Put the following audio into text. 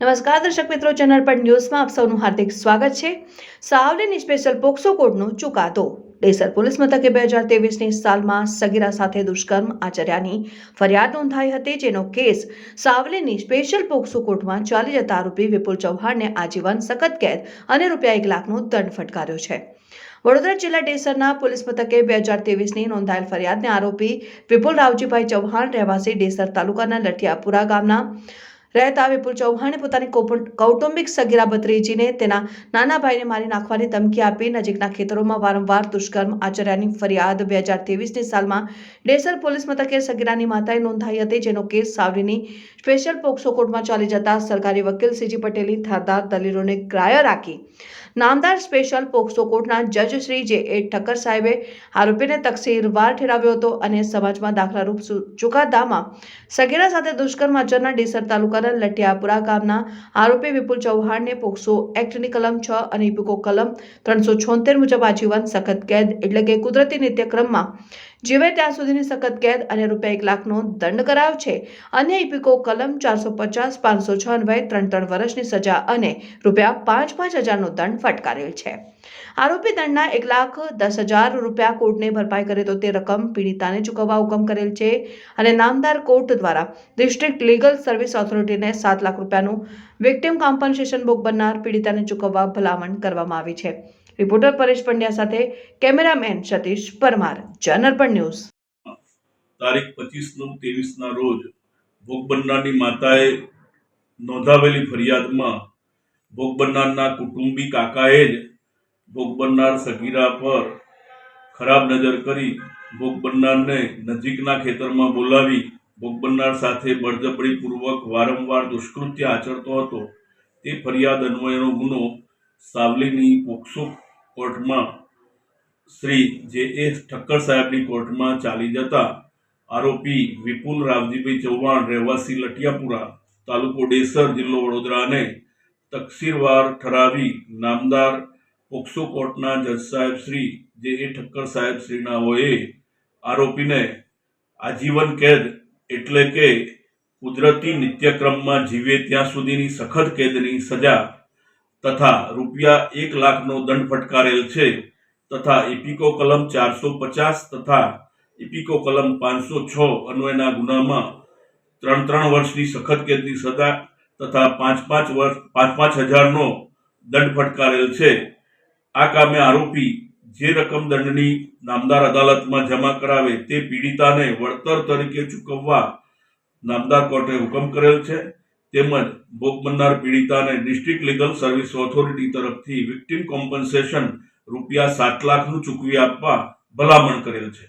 નમસ્કાર, દર્શક મિત્રો, ચેનલ પર ન્યૂઝમાં આપ સૌનું હાર્દિક સ્વાગત છે. સાવલીની સ્પેશિયલ પોક્સો કોડનો ચુકાદો. ડેસર પોલીસ મથકે બે હજાર તેવીસની સાલમાં સગીરા સાથે દુષ્કર્મ આચર્યાની ફરિયાદ નોંધાઈ હતી, જેનો કેસ સાવલીની સ્પેશિયલ પોક્સો કોર્ટમાં ચાલી જતા આરોપી વિપુલ ચૌહાણને આજીવન સખત કેદ અને રૂપિયા એક લાખનો દંડ ફટકાર્યો છે. વડોદરા જિલ્લા ડેસરના પોલીસ મથકે બે હજાર તેવીસની નોંધાયેલ ફરિયાદને આરોપી વિપુલ રાવજીભાઈ ચૌહાણ, રહેવાસી ડેસર તાલુકાના લઠિયાપુરા ગામના રહેતા વિપુલ ચૌહાણે પોતાની કૌટુંબિક સગીરા ભત્રીજીને તેના નાના ભાઈને મારી નાખવાની ધમકી આપી. નજીકના ખેતરોમાં વારંવાર દુષ્કર્મ આચર્યાની ફરિયાદ. બે હજાર ત્રેવીસની સાલમાં ડેસર પોલીસ મથકે સગીરાની માતાએ નોંધાઈ હતી, જેનો કેસ સાવરીની સ્પેશિયલ પોક્સો કોર્ટમાં ચાલી જતા સરકારી વકીલ સીજી પટેલની ધારદાર દલીલોને ગ્રાહ્ય રાખી. નામદાર સ્પેશિયલ પોક્સો કોર્ટના જજ શ્રી જે એ ઠક્કર સાહેબે આરોપીને તકસીરવાર ઠેરાવ્યો હતો અને સમાજમાં દાખલારૂપ ચુકાદામાં સગીરા સાથે દુષ્કર્મ આચરનાર ડીસર તાલુકાના લટિયાપુરા ગામના આરોપી વિપુલ ચૌહાણને પોક્સો એક્ટની કલમ છ અને ઇપીકો કલમ ત્રણસો છોતેર મુજબ આજીવન સખત કેદ એટલે કે કુદરતી નિત્યક્રમમાં જીવે ત્યાં સુધીની સખત કેદ અને રૂપિયા એક લાખનો દંડ કરાયો છે. અન્ય ઇપીકો કલમ ચારસો પચાસ, પાંચસો છ અન્વયે ત્રણ ત્રણ વર્ષની સજા અને રૂપિયા પાંચ પાંચ હજારનો દંડ ફટકારેલ છે. આરોપી દંડના એક લાખ દસ હજાર રૂપિયા કોર્ટને ભરપાઈ કરે તો તે રકમ પીડિતાને ચૂકવવા હુકમ કરેલ છે અને નામદાર કોર્ટ દ્વારા ડિસ્ટ્રિક્ટ લીગલ સર્વિસ ઓથોરિટીને સાત લાખ રૂપિયાનું વિક્ટિમ કોમ્પન્સેશન ભોગ બનનાર પીડિતાને ચૂકવવા ભલામણ કરવામાં આવી છે. રિપોર્ટર પરેશ પંડ્યા સાથે કેમેરામેન સતીશ પરમાર જનરપણ ન્યૂઝ. તારીખ પચીસ નવ ત્રેવીસના રોજ ભોગ બનનારની માતાએ નોંધાવેલી ફરિયાદમાં ભોગ બનનારના કુટુંબી કાકાએ જ ભોગ બનનાર સગીરા પર ખરાબ નજર કરી ભોગ બનનારને નજીકના ખેતરમાં બોલાવી ભોગ બનનાર સાથે બળજબરીપૂર્વક વારંવાર દુષ્કૃત્ય આચરતો હતો. તે ફરિયાદ અન્વયનો ગુનો સાવલીની પોક્સો કોર્ટમાં શ્રી જે એ ઠક્કર સાહેબની કોર્ટમાં ચાલી જતા આરોપી વિપુલ રાવજીભાઈ ચૌહાણ, રહેવાસી લટિયાપુરા તાલુકો ડેસર, જિલ્લો વડોદરાને તકસીરવાર ઠરાવી નામદાર પોક્સો કોર્ટના જજ સાહેબ શ્રી જે એ ઠક્કર સાહેબ શ્રીના હોય આરોપીને આજીવન કેદ એટલે કે કુદરતી નિત્યક્રમમાં જીવે ત્યાં સુધીની સખત કેદની સજા તથા રૂપિયા એક લાખનો દંડ ફટકારેલ છે તથા ઇપિકો કલમ ચારસો પચાસ તથા ઇપિકો કલમ પાંચસો છ અન્વયના ગુનામાં ત્રણ ત્રણ વર્ષની સખત કેદની સજા તથા પાંચ પાંચ વર્ષ પાંચ પાંચ હજારનો દંડ ફટકારેલ છે. આ કામે આરોપી જે રકમ દંડની નામદાર અદાલતમાં જમા કરાવે તે પીડિતાને વળતર તરીકે ચૂકવવા નામદાર કોર્ટે હુકમ કરેલ છે. તેમજ ભોગ બનનાર પીડિતાને ડિસ્ટ્રિક્ટ લીગલ સર્વિસ ઓથોરિટી તરફથી વિક્ટિમ કોમ્પન્સેશન રૂપિયા સાત લાખનું ચૂકવી આપવા ભલામણ કરેલ છે.